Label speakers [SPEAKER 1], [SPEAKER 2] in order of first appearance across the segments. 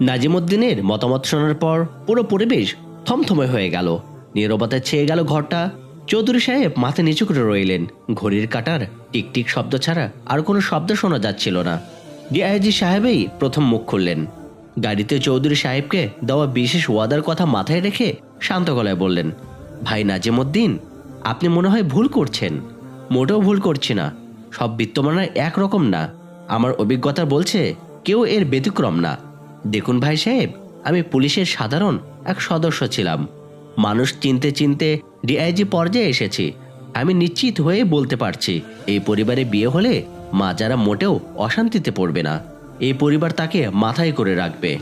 [SPEAKER 1] নাজিমুদ্দিনের মতামত শোনার পর পুরো পরিবেশ থমথমে হয়ে গেল। নীরবতায় ছেয়ে গেল ঘরটা। চৌধুরী সাহেব মাথা নিচু করে রইলেন। ঘড়ির কাটার টিকটিক শব্দ ছাড়া আর কোনো শব্দ শোনা যাচ্ছিল না। ডিআইজি সাহেবই প্রথম মুখ খুললেন। গাড়িতে চৌধুরী সাহেবকে দেওয়া বিশেষ ওয়াদার কথা মাথায় রেখে শান্ত গলায় বললেন, ভাই নাজিমুদ্দিন, আপনি মনে হয় ভুল করছেন। মোটেও ভুল করছি না। সব বিত্তমানা একরকম না। আমার অভিজ্ঞতা বলছে কেউ এর ব্যতিক্রম না। দেখুন ভাই সাহেব, আমি পুলিশের সাধারণ এক সদস্য ছিলাম। মানুষ চিনতে চিনতে ডিআইজি পর্যায়ে এসেছি। আমি নিশ্চিত হয়ে বলতে পারছি, এই পরিবারে বিয়ে হলে মা যারা মোটেও অশান্তিতে পড়বে না। এই পরিবার তাকে মাথায় করে রাখবে।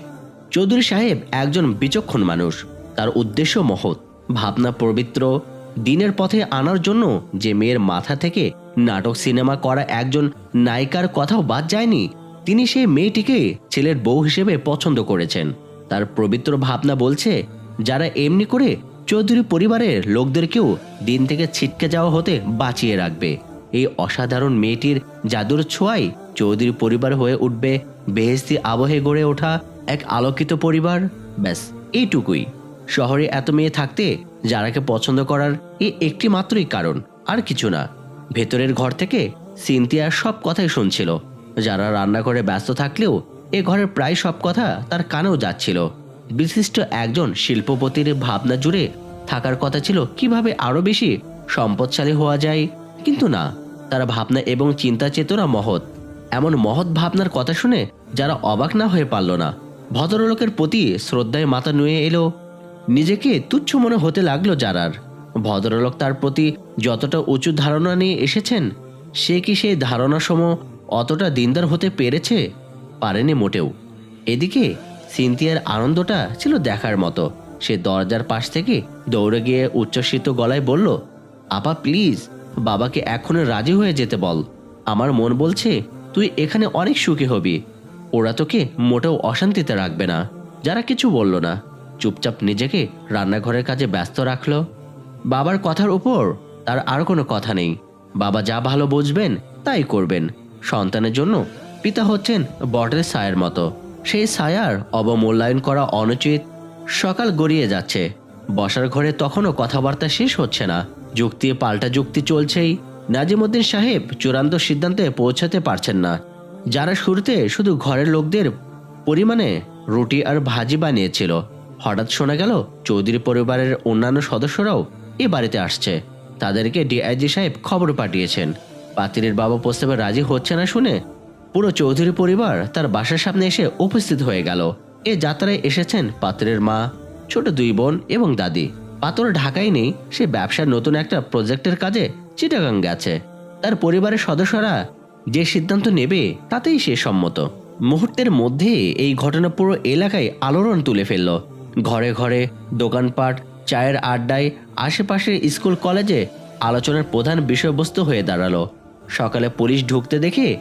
[SPEAKER 1] চৌধুরী সাহেব একজন বিচক্ষণ মানুষ। তার উদ্দেশ্য মহৎ, ভাবনা পবিত্র। দিনের পথে আনার জন্য যে মেয়ের মাথা থেকে নাটক সিনেমা করা একজন নায়িকার কথাও বাদ যায়নি তিনি সেই মেয়েটিকে ছেলের বউ হিসেবে পছন্দ করেছেন। তার পবিত্র ভাবনা বলছে, যারা এমনি করে চৌধুরী পরিবারের লোকদেরকেও দিন থেকে ছিটকে যাওয়া হতে বাঁচিয়ে রাখবে। এই অসাধারণ মেয়েটির জাদুর ছোঁয়াই চৌধুরী পরিবার হয়ে উঠবে। বেহেস্তি আবহে গড়ে ওঠা এক আলোকিত পরিবার। ব্যাস, এইটুকুই। শহরে এত মেয়ে থাকতে যারাকে পছন্দ করার এই একটি মাত্রই কারণ, আর কিছু না। ভেতরের ঘর থেকে সিনথিয়ার সব কথাই শুনছিল। যারা রান্নাঘরে ব্যস্ত থাকলেও এ ঘরের প্রায় সব কথা তার কানেও যাচ্ছিল। বিশিষ্ট একজন শিল্পপতির ভাবনা জুড়ে থাকার কথা ছিল, কীভাবে আরও বেশি সম্পদশালী হওয়া যায়? কিন্তু না, তারা ভাবনা এবং চিন্তা চেতনা মহৎ। এমন মহৎ ভাবনার কথা শুনে যারা অবাক না হয়ে পারল না, ভদ্রলোকের প্রতি শ্রদ্ধায় মাথা নুয়ে এলো। নিজেকে তুচ্ছ মনে হতে লাগল যারার। ভদ্রলোক তার প্রতি যতটা উঁচু ধারণা নিয়ে এসেছেন, সে কি সেই ধারণা সম অতটা দিনদার হতে পেরেছে? পারেনি মোটেও। এদিকে সিনথিয়ার আনন্দটা ছিল দেখার মতো। সে দরজার পাশ থেকে দৌড়ে গিয়ে উচ্ছ্বসিত গলায় বলল, আপা, প্লিজ, বাবাকে এখনই রাজি হয়ে যেতে বল। আমার মন বলছে তুই এখানে অনেক সুখী হবি। ওরা তোকে মোটেও অশান্তিতে রাখবে না। যারা কিছু বলল না। চুপচাপ নিজেকে রান্নাঘরের কাজে ব্যস্ত রাখল। বাবার কথার উপর তার আর কোনো কথা নেই। বাবা যা ভালো বুঝবেন, তাই করবেন। সন্তানের জন্য পিতা হচ্ছেন বটের ছায়ের মতো। সেই ছায়ার অবমূল্যায়ন করা অনুচিত। সকাল গড়িয়ে যাচ্ছে। বসার ঘরে তখনও কথাবার্তা শেষ হচ্ছে না। যুক্তি পাল্টা যুক্তি চলছেই। নাজিমুদ্দিন সাহেব চূড়ান্ত সিদ্ধান্তে পৌঁছাতে পারছেন না। যারা শুরুতে শুধু ঘরের লোকদের পরিমাণে রুটি আর ভাজি বানিয়েছিল, হঠাৎ শোনা গেল চৌধুরী পরিবারের অন্যান্য সদস্যরাও এ বাড়িতে আসছে। তাদেরকে ডিআইজি সাহেব খবর পাঠিয়েছেন। পাত্রীর বাবা প্রস্তাবে রাজি হচ্ছে না শুনে পুরো চৌধুরী পরিবার তার বাসার সামনে এসে উপস্থিত হয়ে গেল। এ যাত্রায় এসেছেন পাত্রের মা, ছোট দুই বোন এবং দাদি। পাতর ঢাকায় নেই, সে ব্যবসার নতুন একটা প্রজেক্টের কাজে চিটাগাং গেছে। তার পরিবারের সদস্যরা যে সিদ্ধান্ত নেবে তাতেই সে সম্মত। মুহূর্তের মধ্যে এই ঘটনা পুরো এলাকায় আলোড়ন তুলে ফেলল। ঘরে ঘরে, দোকানপাট, চায়ের আড্ডায় আশেপাশের স্কুল কলেজে আলোচনার প্রধান বিষয়বস্তু হয়ে দাঁড়াল। সকালে পুলিশ ঢুকতে দেখে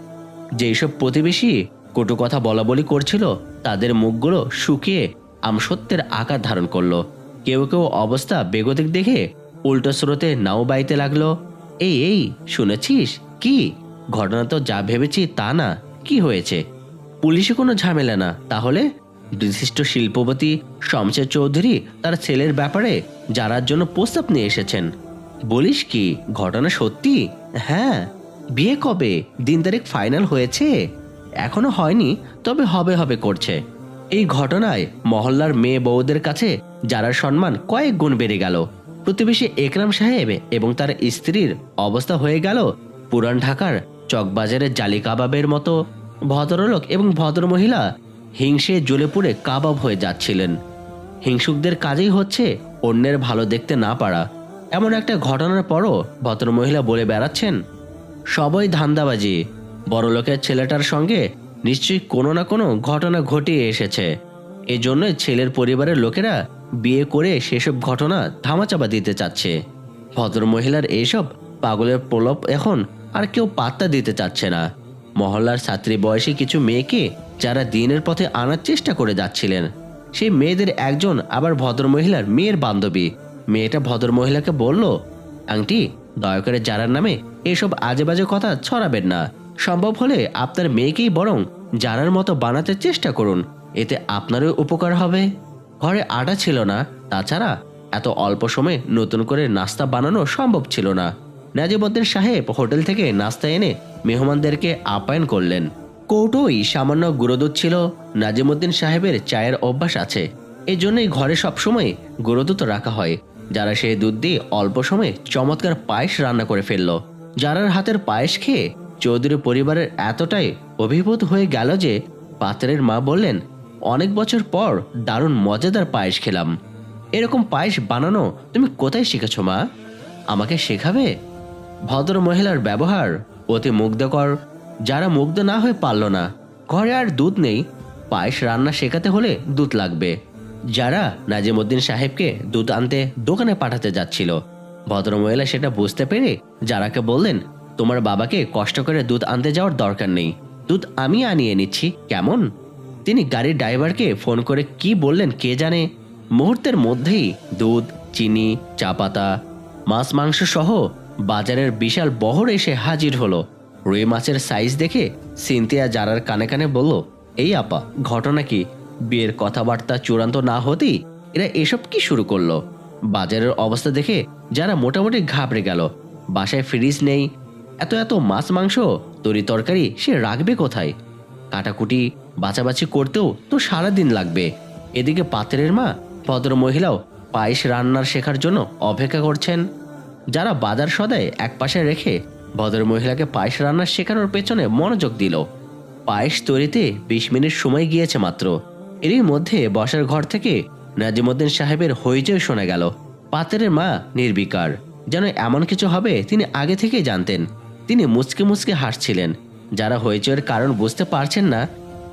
[SPEAKER 1] যেসব প্রতিবেশী কটু কথা বলা বলি করছিল, তাদের মুখগুলো শুকিয়ে আমসত্যের আকার ধারণ করল। কেউ কেউ অবস্থা বেগতিক দেখে উল্টো স্রোতে নাও বাইতে লাগল। এই এই, শুনেছিস? কি? ঘটনা তো যা ভেবেছি তা না। কি হয়েছে? পুলিশে কোনো ঝামেলা না। তাহলে? বিশিষ্ট শিল্পপতি শমশের চৌধুরী তার ছেলের ব্যাপারে যারার জন্য প্রস্তাব নিয়ে এসেছেন। বলিস কি, ঘটনা সত্যি? হ্যাঁ বিয়ে কবে? দিন তারিখ ফাইনাল হয়েছে। এখনও হয়নি, তবে হবে হবে করছে। এই ঘটনায় মহল্লার মেয়ে বউদের কাছে যারার সম্মান কয়েক গুণ বেড়ে গেল। প্রতিবেশী একরাম সাহেব এবং তার স্ত্রীর অবস্থা হয়ে গেল পুরান ঢাকার চকবাজারের জালি কাবাবের মতো। ভদ্রলোক এবং ভদ্রমহিলা হিংসে জ্বলে পুড়ে কাবাব হয়ে যাচ্ছিলেন। হিংসুকদের কাজেই হচ্ছে অন্যের ভালো দেখতে না পারা। এমন একটা ঘটনার পরও ভদ্রমহিলা বলে বেড়াচ্ছেন সবই ধান্দাবাজি। বড়লোকের ছেলেটার সঙ্গে নিশ্চয়ই কোনো না কোনো ঘটনা ঘটিয়ে এসেছে। এজন্যই ছেলের পরিবারের লোকেরা বিয়ে করে সেসব ঘটনা ধামাচাপা দিতে চাচ্ছে। ভদ্রমহিলার এইসব পাগলের প্রলোপ এখন আর কেউ পাত্তা দিতে চাচ্ছে না। মহল্লার ছাত্রী বয়সী কিছু মেয়েকে যারা দিনের পথে আনার চেষ্টা করে যাচ্ছিলেন, সেই মেয়েদের একজন আবার ভদ্রমহিলার মেয়ের বান্ধবী। মেয়েটা ভদ্রমহিলাকে বলল, আংটি দয়া করে জারার নামে এসব আজে বাজে কথা ছড়াবেন না। সম্ভব হলে আপনার মেয়েকেই বরং জারার মতো বানাতে চেষ্টা করুন। এতে আপনারও উপকার হবে। ঘরে আটা ছিল না, তাছাড়া এত অল্প সময়ে নতুন করে নাস্তা বানানো সম্ভব ছিল না। নাজিমুদ্দিন সাহেব হোটেল থেকে নাস্তা এনে মেহমানদেরকে আপ্যায়ন করলেন। কৌটোই সামান্য গুঁড়োদুধ ছিল, নাজিমুদ্দিন সাহেবের চায়ের অভ্যাস আছে। এই জন্যই ঘরে সবসময় গুঁড়োদুধ রাখা হয়। যারা সেই দুধ দিয়ে অল্প সময়ে চমৎকার পায়েস রান্না করে ফেলল। যারার হাতের পায়েস খেয়ে চৌধুরী পরিবারের এতটাই অভিভূত হয়ে গেল যে পাত্রের মা বললেন, অনেক বছর পর দারুণ মজাদার পায়েস খেলাম। এরকম পায়েস বানানো তুমি কোথায় শিখেছ, মা? আমাকে শেখাবে? ভদ্র মহিলার ব্যবহার অতি মুগ্ধকর। যারা মুগ্ধ না হয়ে পারল না। ঘরে আর দুধ নেই। পায়েস রান্না শেখাতে হলে দুধ লাগবে। যারা নাজিমুদ্দিন সাহেবকে দুধ আনতে দোকানে পাঠাতে যাচ্ছিল। ভদ্রমহিলা সেটা বুঝতে পেরে যারাকে বললেন, তোমার বাবাকে কষ্ট করে দুধ আনতে যাওয়ার দরকার নেই। দুধ আমি আনিয়ে নিচ্ছি, কেমন? তিনি গাড়ির ড্রাইভারকে ফোন করে কি বললেন কে জানে? মুহূর্তের মধ্যেই দুধ, চিনি, চা পাতা, মাছ, মাংস সহ বাজারের বিশাল বহর এসে হাজির হলো। রুই মাছের সাইজ দেখে সিনথিয়া জারার কানে কানে বলল, এই আপা, ঘটনা কি? বিয়ের কথাবার্তা চূড়ান্ত না হতেই এরা এসব কি শুরু করল? বাজারের অবস্থা দেখে যারা মোটামুটি ঘাবড়ে গেল। বাসায় ফ্রিজ নেই। এত এত মাছ মাংস, তরি তরকারি, সে রাখবে কোথায়? কাটাকুটি, বাছাবাছি করতেও তো সারা দিন লাগবে। এদিকে পাত্রের মা ভদ্র মহিলাও পায়েস রান্নার শেখার জন্য অপেক্ষা করছেন। যারা বাজার সদায় একপাশে রেখে ভদ্র মহিলাকে পায়েস রান্নার শেখানোর পেছনে মনোযোগ দিল। পায়েস তৈরিতে বিশ মিনিট সময় গিয়েছে মাত্র। এরই মধ্যে বসার ঘর থেকে নাজিমুদ্দিন সাহেবের হইচই শোনা গেল। পাত্রের মা নির্বিকার। যেন এমন কিছু হবে তিনি আগে থেকেই জানতেন। তিনি মুচকে মুচকে হাসছিলেন। যারা হইচয়ের কারণ বুঝতে পারছেন না,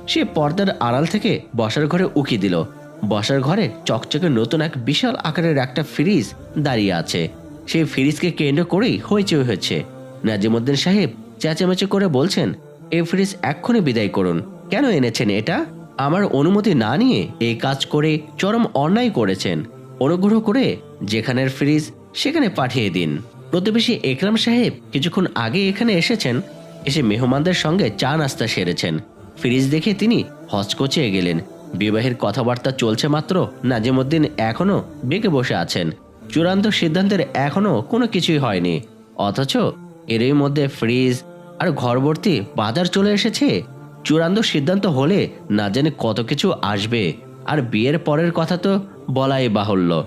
[SPEAKER 1] সে পর্দার আড়াল থেকে বসার ঘরে উকি দিল। বসার ঘরে চকচকে নতুন এক বিশাল আকারের একটা ফ্রিজ দাঁড়িয়ে আছে। সেই ফ্রিজকে কেন্দ্র করেই হইচই হয়েছে নাজিমুদ্দিন সাহেব চেঁচামেচি করে বলছেন এই ফ্রিজ এক্ষুনি বিদায় করুন। কেন এনেছেন এটা? আমার অনুমতি না নিয়ে এই কাজ করে চরম অন্যায় করেছেন। অনুগ্রহ করে যেখানের ফ্রিজ, সেখানে পাঠিয়ে দিন। প্রতিবেশী একরাম সাহেব কিছুক্ষণ আগে এখানে এসেছেন, এসে মেহমানদের সঙ্গে চা নাস্তা সেরেছেন। ফ্রিজ দেখে তিনি হচকচিয়ে গেলেন। বিবাহের কথাবার্তা চলছে মাত্র, নাজিমুদ্দিন এখনও বেঁকে বসে আছেন। চূড়ান্ত সিদ্ধান্তের এখনও কোনো কিছুই হয়নি। অথচ এরই মধ্যে ফ্রিজ আর ঘরবর্তী বাজার চলে এসেছে। চূড়ান্ত সিদ্ধান্ত হলে না জানি কত কিছু আসবে। আর বিয়ের পরের কথা তো বলাই বাহুল্য।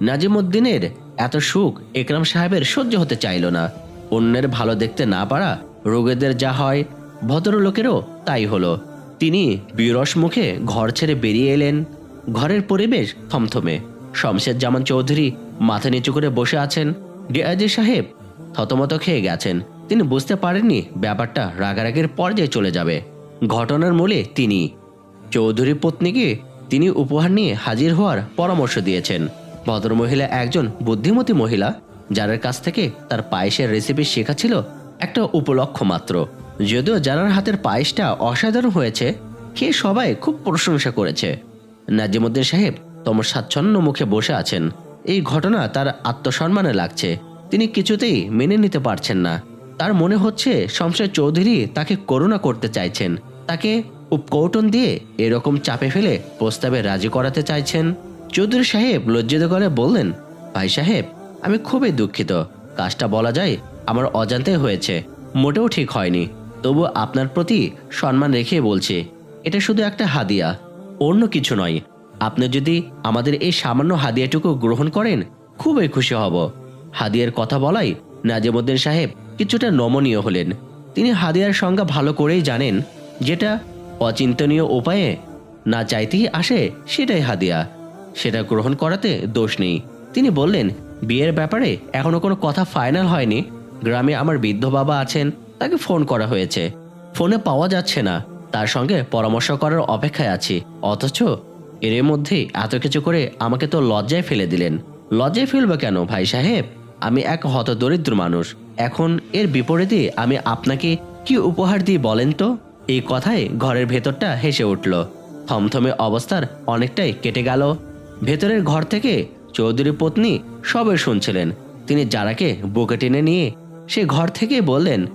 [SPEAKER 1] নাজিমুদ্দিনের এত সুখ একরাম সাহেবের সহ্য হতে চাইল না। অন্যের ভালো দেখতে না পারা রোগীদের যা হয়, ভদ্রলোকেরও তাই হলো। তিনি বিরস মুখে ঘর ছেড়ে বেরিয়ে এলেন। ঘরের পরিবেশ থমথমে। শমশেদ জামান চৌধুরী মাথা নিচু করে বসে আছেন। ডিআইজি সাহেব থতমত খেয়ে গেছেন। তিনি বুঝতে পারেননি ব্যাপারটা রাগারাগির পর্যায়ে চলে যাবে। ঘটনার মূলে তিনি। চৌধুরী পত্নীকে তিনি উপহার নিয়ে হাজির হওয়ার পরামর্শ দিয়েছেন। ভদ্রমহিলা একজন বুদ্ধিমতী মহিলা যার কাছ থেকে তার পায়েসের রেসিপি শেখা ছিল একটা উপলক্ষ মাত্র। যদিও যারার হাতের পায়েসটা অসাধারণ হয়েছে, খেয়ে সবাই খুব প্রশংসা করেছে। নাজিমুদ্দিন সাহেব তম স্বাচ্ছন্ন মুখে বসে আছেন। এই ঘটনা তার আত্মসম্মানে লাগছে। তিনি কিছুতেই মেনে নিতে পারছেন না। তার মনে হচ্ছে শমশের চৌধুরী তাকে করুণা করতে চাইছেন। তাকে উপকৌটন দিয়ে এরকম চাপে ফেলে প্রস্তাবে রাজি করাতে চাইছেন। চৌধুরী সাহেব লজ্জিত করে বললেন, ভাই সাহেব, আমি খুবই দুঃখিত। কাজটা বলা যায় আমার অজান্তে হয়েছে। মোটেও ঠিক হয়নি। তবু আপনার প্রতি সম্মান রেখে বলছি, এটা শুধু একটা হাদিয়া, অন্য কিছু নয়। আপনি যদি আমাদের এই সামান্য হাদিয়াটুকু গ্রহণ করেন, খুবই খুশি হব। হাদিয়ার কথা বলাই নাজিমুদ্দিন সাহেব কিছুটা নমনীয় হলেন। তিনি হাদিয়ার সংজ্ঞা ভালো করেই জানেন, যেটা অচিন্তনীয় উপায়ে না চাইতেই আসে, সেটাই হাদিয়া। সেটা গ্রহণ করাতে দোষ নেই। তিনি বললেন, বিয়ের ব্যাপারে এখনও কোনো কথা ফাইনাল হয়নি। গ্রামে আমার বৃদ্ধ বাবা আছেন, তাকে ফোন করা হয়েছে। ফোনে পাওয়া যাচ্ছে না। তার সঙ্গে পরামর্শ করার অপেক্ষায় আছি। অথচ এর মধ্যেই এত কিছু করে আমাকে তো লজ্জায় ফেলে দিলেন। লজ্জায় ফেলব কেন ভাই সাহেব? আমি এক হতদরিদ্র মানুষ। এখন এর বিপরীতে আমি আপনাকে কি উপহার দিই বলেন তো? এই কথায় ঘরের ভেতরটা হেসে উঠল। থমথমে অবস্থার অনেকটাই কেটে গেল। ভেতরের ঘর থেকে চৌধুরী পত্নী সবে শুনছিলেন। তিনি যারাকে বুকে টেনে নিয়ে সে ঘর থেকে বললেন,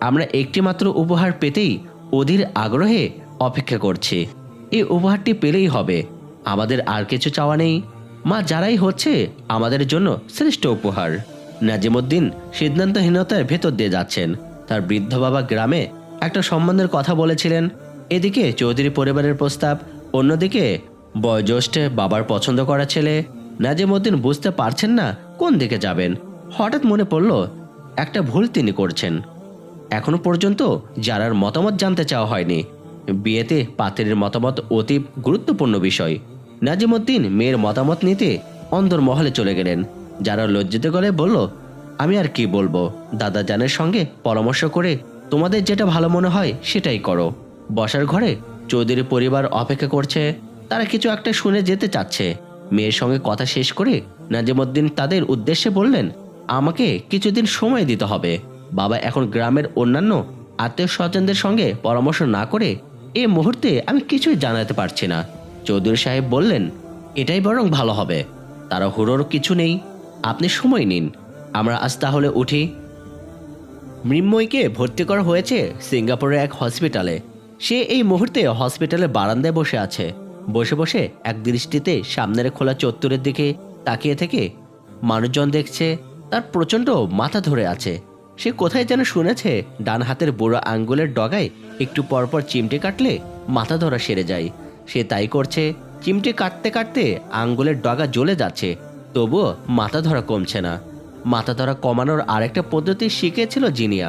[SPEAKER 1] আমরা একটিমাত্র উপহার পেতেই অধীর আগ্রহে অপেক্ষা করছি। এই উপহারটি পেলেই হবে। আমাদের আর কিছু চাওয়া নেই। মা যারাই হচ্ছে আমাদের জন্য শ্রেষ্ঠ উপহার। নাজিমুদ্দিন সিদ্ধান্তহীনতার ভেতর দিয়ে যাচ্ছেন। তার বৃদ্ধ বাবা গ্রামে একটা সম্বন্ধের কথা বলেছিলেন। এদিকে চৌধুরী পরিবারের প্রস্তাব, অন্যদিকে বয়োজ্যেষ্ঠ বাবার পছন্দ করা ছেলে। নাজিমুদ্দিন বুঝতে পারছেন না কোন দিকে যাবেন। হঠাৎ মনে পড়ল, একটা ভুল তিনি করছেন। এখনও পর্যন্ত যারার মতামত জানতে চাওয়া হয়নি। বিয়েতে পাত্রের মতামত অতি গুরুত্বপূর্ণ বিষয়। নাজিমুদ্দিন মেয়ের মতামত নিতে অন্দরমহলে চলে গেলেন। যারা লজ্জিত গলে বলল, আমি আর কি বলব? দাদা জানের সঙ্গে পরামর্শ করে তোমাদের যেটা ভালো মনে হয় সেটাই করো। বসার ঘরে চৌধুরী পরিবার অপেক্ষা করছে, তারা কিছু একটা শুনে যেতে চাচ্ছে। মেয়ের সঙ্গে কথা শেষ করে নাজিমুদ্দিন তাদের উদ্দেশ্যে বললেন, আমাকে কিছুদিন সময় দিতে হবে। বাবা এখন গ্রামের অন্যান্য আত্মীয় স্বজনদের সঙ্গে পরামর্শ না করে এ মুহূর্তে আমি কিছুই জানাতে পারছি না। চৌধুরী সাহেব বললেন, এটাই বরং ভালো হবে। তারা হুড়োর কিছু নেই। আপনি সময় নিন। আমরা আজ তাহলে উঠি। মৃন্ময়কে ভর্তি করা হয়েছে সিঙ্গাপুরের এক হসপিটালে। সে এই মুহূর্তে হসপিটালের বারান্দায় বসে আছে। বসে বসে এক দৃষ্টিতে সামনের খোলা চত্বরের দিকে তাকিয়ে থেকে মানুষজন দেখছে তার প্রচণ্ড মাথা ধরে আছে। সে কোথায় যেন শুনেছে ডান হাতের বুড়ো আঙ্গুলের ডগায় একটু পরপর চিমটে কাটলে মাথা ধরা সেরে যায়। সে তাই করছে। চিমটি কাটতে কাটতে আঙ্গুলের ডগা জ্বলে যাচ্ছে। তবুও মাথা ধরা কমছে না। মাথা ধরা কমানোর আরেকটা পদ্ধতি শিখেছিল জিনিয়া।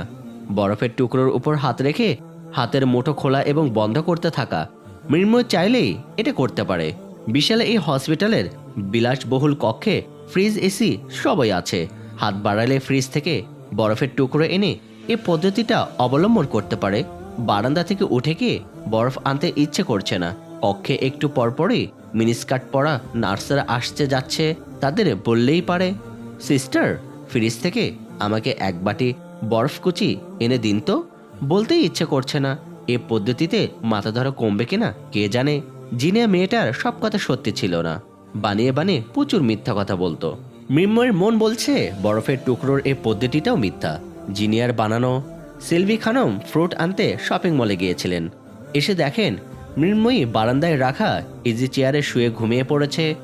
[SPEAKER 1] বরফের টুকরোর উপর হাত রেখে হাতের মুঠো খোলা এবং বন্ধ করতে থাকা। মৃন্ময় চাইলেই এটা করতে পারে। বিশাল এই হসপিটালের বিলাসবহুল কক্ষে ফ্রিজ এসি সবই আছে। হাত বাড়ালে ফ্রিজ থেকে বরফের টুকরো এনে এই পদ্ধতিটা অবলম্বন করতে পারে। বারান্দা থেকে উঠে গিয়ে বরফ আনতে ইচ্ছে করছে না। কক্ষে একটু পরপরই মিনিস্কার্ট পরা নার্সরা আসছে যাচ্ছে তাদের বললেই পারে, সিস্টার, ফ্রিজ থেকে আমাকে এক বাটি বরফ কুচি এনে দিন তো, বলতেই ইচ্ছে করছে না। এ পদ্ধতিতে মাথা ধরা কমবে কিনা, কে জানে? জিনিয়া মেয়েটার সব কথা সত্যি ছিল না। বানিয়ে বানিয়ে প্রচুর মিথ্যা কথা বলতো। মৃন্ময়ের মন বলছে বরফের টুকরোর এই পদ্ধতিটাও মিথ্যা। জিনিয়ার বানানো, সিলভি খানম ফ্রুট আনতে শপিং মলে গিয়েছিলেন। এসে দেখেন মৃন্ময়ী বারান্দায় রাখা ইজি চেয়ারে শুয়ে ঘুমিয়ে পড়েছে।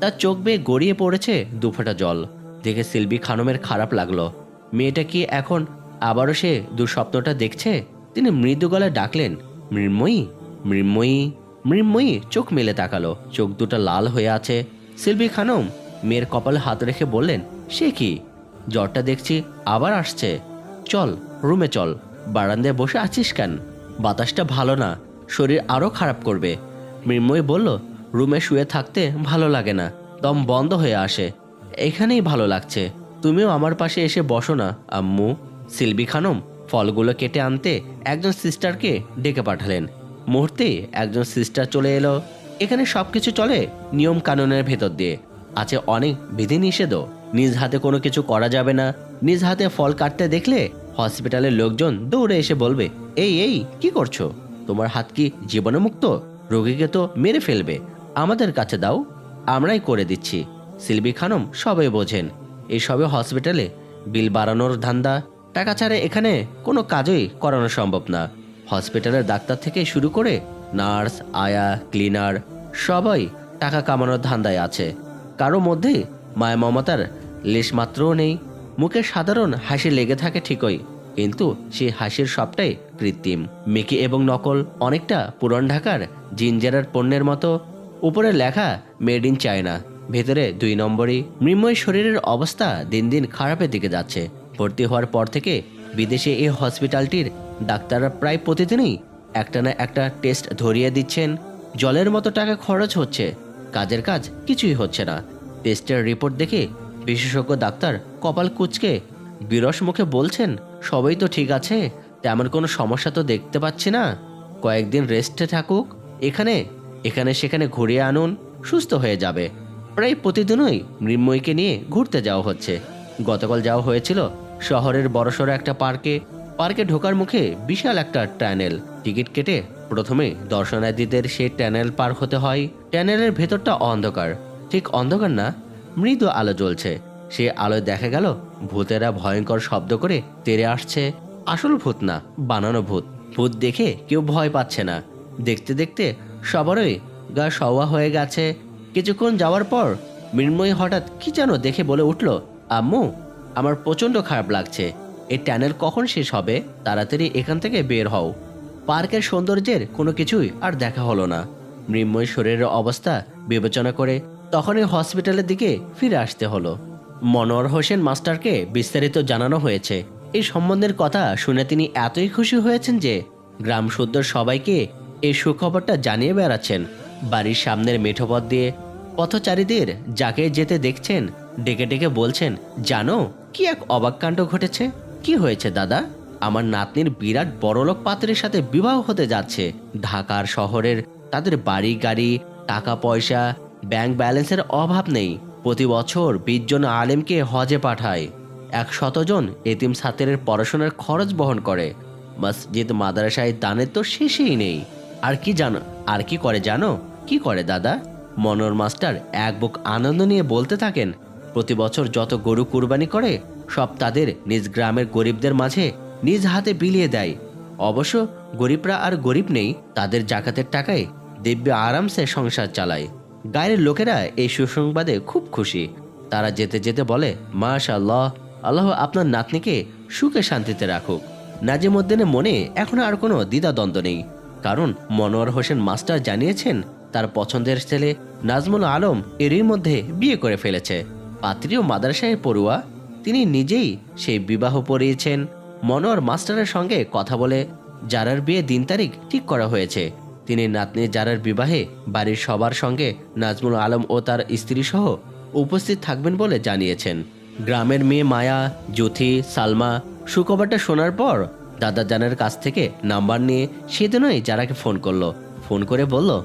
[SPEAKER 1] তার চোখ বেয়ে গড়িয়ে পড়েছে দুফোঁটা জল। দেখে সিলভি খানমের খারাপ লাগল। মেয়েটা কি এখন আবারও সে দুঃস্বপ্নটা দেখছে? তিনি মৃদু গলায় ডাকলেন, মৃন্ময়ী মৃন্ময়ী মৃন্ময়ী। চোখ মেলে তাকালো। চোখ দুটো লাল হয়ে আছে। সিলভি খানম মেয়ের কপালে হাত রেখে বললেন, সে কি? জ্বরটা দেখছি আবার আসছে। চল, রুমে চল। বারান্দায় বসে আছিস কেন? বাতাসটা ভালো না। শরীর আরও খারাপ করবে। মৃন্ময়ী বলল, রুমে শুয়ে থাকতে ভালো লাগে না। দম বন্ধ হয়ে আসে। এখানেই ভালো লাগছে। তুমিও আমার পাশে এসে বসো না, আম্মু। সিলবি খানম ফলগুলো কেটে আনতে একজন সিস্টারকে ডেকে পাঠালেন। মুহূর্তেই একজন সিস্টার চলে এলো। এখানে সব কিছু চলে নিয়ম কানুনের ভেতর দিয়ে। আছে অনেক বিধিনিষেধও। নিজ হাতে কোনো কিছু করা যাবে না। নিজ হাতে ফল কাটতে দেখলে হসপিটালের লোকজন দৌড়ে এসে বলবে, এই এই, কি করছ? তোমার হাত কি জীবনে মুক্ত? রোগীকে তো মেরে ফেলবে। আমাদের কাছে দাও, আমরাই করে দিচ্ছি। সিলবি খানম সবাই বোঝেন। এই সবে হসপিটালে বিল বাড়ানোর ধান্দা, টাকা ছাড়া এখানে কোনো কাজই করানো সম্ভব না। হসপিটালের ডাক্তার থেকে শুরু করে নার্স, আয়া, ক্লিনার, সবাই টাকা কামানোর ধান্দায় আছে। কারও মধ্যে মায়া মমতার লেশমাত্রও নেই। মুখে সাধারণ হাসি লেগে থাকে ঠিকই। কিন্তু সেই হাসির সবটাই কৃত্রিম। মেকি এবং নকল অনেকটা পুরন ঢাকার জিঞ্জারার পণ্যের মতো। উপরে লেখা, মেড ইন চায়না। ভেতরে দুই নম্বরই। মৃন্ময় শরীরের অবস্থা দিন দিন খারাপের দিকে যাচ্ছে। ভর্তি হওয়ার পর থেকে বিদেশে এই হসপিটালটির ডাক্তাররা প্রায় প্রতিদিনই একটা না একটা টেস্ট ধরিয়ে দিচ্ছেন। জলের মতো টাকা খরচ হচ্ছে। কাজের কাজ কিছুই হচ্ছে না। টেস্টের রিপোর্ট দেখে বিশেষজ্ঞ ডাক্তার কপাল কুচকে বিরস মুখে বলছেন সবই তো ঠিক আছে, তেমন কোনো সমস্যা তো দেখতে পাচ্ছি না। কয়েকদিন রেস্টে থাকুক, এখানে এখানে সেখানে ঘুরিয়ে আনুন, সুস্থ হয়ে যাবে। প্রায় প্রতিদিনই মৃন্ময়ীকে নিয়ে ঘুরতে যাওয়া হচ্ছে। গতকাল যাওয়া হয়েছিল শহরের বড়সড় একটা পার্কে। পার্কে ঢোকার মুখে বিশাল একটা ট্যানেল টিকিট কেটে প্রথমে দর্শনার্থীদের সেই ট্যানেল পার হতে হয়। ট্যানেলের ভেতরটা অন্ধকার। ঠিক অন্ধকার না, মৃদু আলো জ্বলছে। সে আলোয় দেখা গেল ভূতেরা ভয়ঙ্কর শব্দ করে তেরে আসছে। আসল ভূত না, বানানো ভূত। ভূত দেখে কেউ ভয় পাচ্ছে না। দেখতে দেখতে সবারই গা সওয়া হয়ে গেছে। কিছুক্ষণ যাওয়ার পর মৃন্ময়ী হঠাৎ কি যেন দেখে বলে উঠল, আম্মু, আমার প্রচণ্ড খারাপ লাগছে। এই ট্যানেল কখন শেষ হবে? তাড়াতাড়ি এখান থেকে বের হও। পার্কের সৌন্দর্যের কোনো কিছুই আর দেখা হলো না। মৃন্ময় শরীরের অবস্থা বিবেচনা করে তখনই হসপিটালের দিকে ফিরে আসতে হলো। মনোয়ার হোসেন মাস্টারকে বিস্তারিত জানানো হয়েছে। এই সম্বন্ধের কথা শুনে তিনি এতই খুশি হয়েছেন যে গ্রাম শুদ্ধর সবাইকে এই সুখবরটা জানিয়ে বেড়াচ্ছেন। বাড়ির সামনের মেঠোপথ দিয়ে পথচারীদের যাকে যেতে দেখছেন, ডেকে ডেকে বলছেন, জানো, কি এক অবাক কাণ্ড ঘটেছে? কি হয়েছে দাদা? আমার নাতনির বিরাট বড়লোক পাত্রের সাথে বিবাহ হতে যাচ্ছে। ঢাকার শহরের তাদের বাড়ি গাড়ি, টাকা পয়সা, ব্যাংক ব্যালেন্সের অভাব নেই। প্রতি বছর বিশ জন আলেমকে হজে পাঠায়। এক শতজন এতিম ছাত্রের পড়াশোনার খরচ বহন করে। মসজিদ, মাদ্রাসায় দানের তো শেষেই নেই। আর কি জানো, আর কি করে জানো? কি করে দাদা? মনোর মাস্টার এক বুক আনন্দ নিয়ে বলতে থাকেন, প্রতি বছর যত গরু কুরবানি করে, সব তাদের নিজ গ্রামের গরিবদের মাঝে নিজ হাতে বিলিয়ে দেয়। অবশ্য গরিবরা আর গরিব নেই, তাদের জাকাতের টাকায় দিব্য আরামসে সংসার চালায়। গায়ের লোকেরা এই সুসংবাদে খুব খুশি। তারা যেতে যেতে বলে মাশাল্লাহ আল্লাহ আপনার নাতনিকে সুখে শান্তিতে রাখুক। নাজিমুদ্দিনের মনে এখন আর কোনো দ্বিধাদ্বন্দ্ব নেই। কারণ মনোয়ার হোসেন মাস্টার জানিয়েছেন, তার পছন্দের ছেলে নাজমুল আলম এরই মধ্যে বিয়ে করে ফেলেছে। পাত্রীও মাদ্রাসায় পড়ুয়া, তিনি নিজেই সেই বিবাহ পড়িয়েছেন। মনোয়ার মাস্টারের সঙ্গে কথা বলে, যারার বিয়ে দিন তারিখ ঠিক করা হয়েছে। তিনি নাতনি জারার বিবাহে বাড়ির সবার সঙ্গে নাজমুল আলম ও তার স্ত্রী সহ উপস্থিত থাকবেন বলে জানিয়েছেন। গ্রামের মেয়ে মায়া জ্যোথি সালমা সুখবরটা শোনার পর দাদা জানের কাছ থেকে নাম্বার নিয়ে সেদিনই যারাকে ফোন করল। ফোন করে বলল,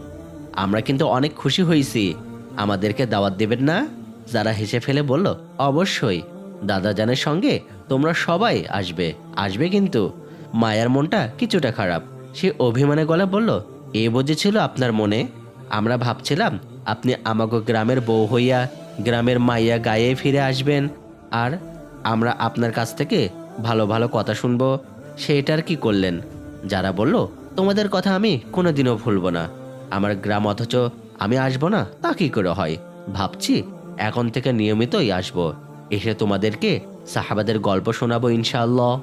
[SPEAKER 1] আমরা কিন্তু অনেক খুশি হয়েছি। আমাদেরকে দাওয়াত দেবেন না? যারা হেসে ফেলে বলল, অবশ্যই। দাদা জানের সঙ্গে তোমরা সবাই আসবে। আসবে কিন্তু। মায়ার মনটা কিছুটা খারাপ। সে অভিমানে গলা বলল এ বুঝেছিল আপনার মনে? আমরা ভাবছিলাম, আপনি আমাকে গ্রামের বউ হইয়া গ্রামের মাইয়া গায়ে ফিরে আসবেন, আর আমরা আপনার কাছ থেকে ভালো ভালো কথা শুনব, সেইটার কি করলেন? যারা বলল, তোমাদের কথা আমি কোনোদিনও ভুলবো না, আমার গ্রাম অথচ আমি আসব না, তা কি করে হয়? ভাবছি, এখন থেকে নিয়মিতই আসব, এসে তোমাদেরকে সাহাবাদের গল্প শোনাবো ইনশাআল্লাহ।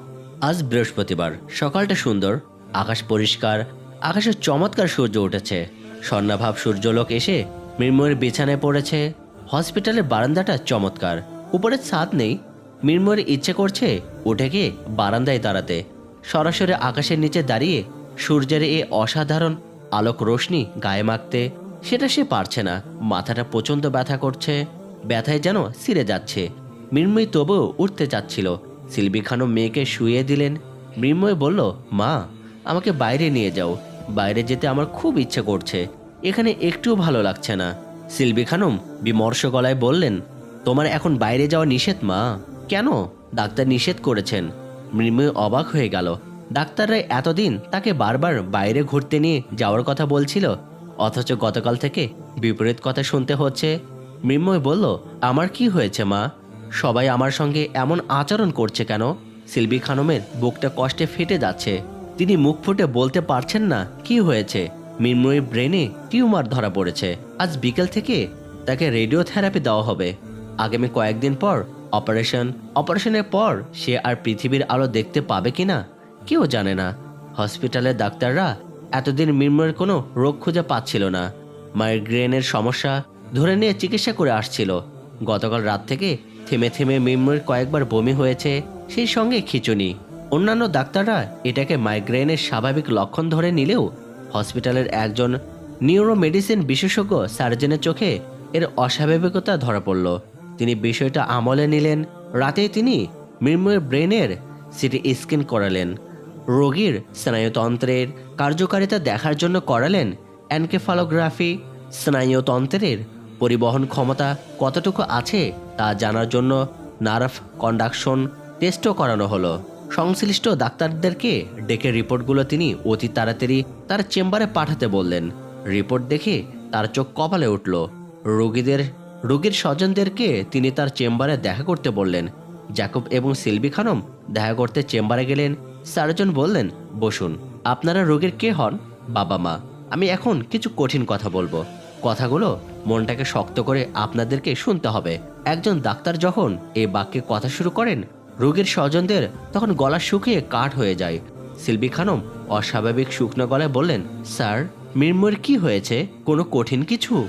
[SPEAKER 1] আজ বৃহস্পতিবার, সকালটা সুন্দর, আকাশ পরিষ্কার আকাশে চমৎকার সূর্য উঠেছে। স্বর্ণাভাব সূর্যলোক এসে মৃন্ময়ের বিছানায় পড়েছে। হসপিটালের বারান্দাটা চমৎকার। উপরে ছাদ নেই। মৃন্ময়ের ইচ্ছে করছে উঠে গিয়ে বারান্দায় দাঁড়াতে। সরাসরি আকাশের নিচে দাঁড়িয়ে সূর্যের এই অসাধারণ আলোক রোশনি গায়ে মাখতে। সেটা সে পারছে না। মাথাটা প্রচণ্ড ব্যথা করছে। ব্যথায় যেন সিরে যাচ্ছে। মৃন্ময়ী তবুও উঠতে চাচ্ছিল। সিলবি খানম মেয়েকে শুয়ে দিলেন। মৃন্ময় বলল, মা, আমাকে বাইরে নিয়ে যাও। বাইরে যেতে আমার খুব ইচ্ছে করছে। এখানে একটুও ভালো লাগছে না। সিলবি খানম, বিমর্ষ গলায় বললেন, তোমার এখন বাইরে যাওয়া নিষেধ, মা? কেন? ডাক্তার নিষেধ করেছেন। মৃন্ময় অবাক হয়ে গেল। ডাক্তাররা এতদিন তাকে বারবার বাইরে ঘুরতে নিয়ে যাওয়ার কথা বলছিল, অথচ গতকাল থেকে বিপরীত কথা শুনতে হচ্ছে। মৃন্ময় বলল, আমার কি হয়েছে, মা? সবাই আমার সঙ্গে এমন আচরণ করছে কেন? সিলবি খানমের বুকটা কষ্টে ফেটে যাচ্ছে। তিনি মুখ ফুটে বলতে পারছেন না কি হয়েছে। মৃন্ময়ীর ব্রেনে টিউমার ধরা পড়েছে। আজ বিকেল থেকে তাকে রেডিও থেরাপি দেওয়া হবে। আগামী কয়েকদিন পর অপারেশন, অপারেশনের পর সে আর পৃথিবীর আলো দেখতে পাবে কি না কেউ জানে না। হসপিটালের ডাক্তাররা এতদিন মৃন্ময়ের কোনো রোগ খুঁজে পাচ্ছিল না। মাইগ্রেনের সমস্যা ধরে নিয়ে চিকিৎসা করে আসছিল। গতকাল রাত থেকে থেমে থেমে মৃন্ময়ের কয়েকবার বমি হয়েছে, সেই সঙ্গে খিচুনি। অন্যান্য ডাক্তাররা এটাকে মাইগ্রেনের স্বাভাবিক লক্ষণ ধরে নিলেও হসপিটালের একজন নিউরো মেডিসিন বিশেষজ্ঞ সার্জনের চোখে এর অস্বাভাবিকতা ধরা পড়ল। তিনি বিষয়টা আমলে নিলেন। রাতে তিনি মৃন্ময়ের ব্রেনের সিটি স্ক্যান করালেন। রোগীর স্নায়ুতন্ত্রের কার্যকারিতা দেখার জন্য করালেন অ্যানকেফালোগ্রাফি স্নায়ুতন্ত্রের পরিবহন ক্ষমতা কতটুকু আছে তা জানার জন্য নার্ভ কন্ডাকশন টেস্টও করানো হলো। সংশ্লিষ্ট ডাক্তারদেরকে ডেকে রিপোর্টগুলো তিনি অতি তাড়াতাড়ি তার চেম্বারে পাঠাতে বললেন। রিপোর্ট দেখে তার চোখ কপালে উঠল। রোগীদের, রোগীর স্বজনদেরকে তিনি তার চেম্বারে দেখা করতে বললেন। জ্যাকব এবং সিলভি খানম দেখা করতে চেম্বারে গেলেন। সার্জন বললেন, বসুন, আপনারা রোগীর কে হন? বাবা মা, আমি এখন কিছু কঠিন কথা বলব। কথাগুলো মনটাকে শক্ত করে আপনাদেরকে শুনতে হবে। একজন ডাক্তার যখন এই বাক্যে কথা শুরু করেন রোগীর স্বজনদের তখন গলা শুকিয়ে কাঠ হয়ে যায়। সিলভি খানম অস্বাভাবিক শুকনো গলায় বললেন, স্যার, মির্মুর কি হয়েছে? কোনো কঠিন কিছু?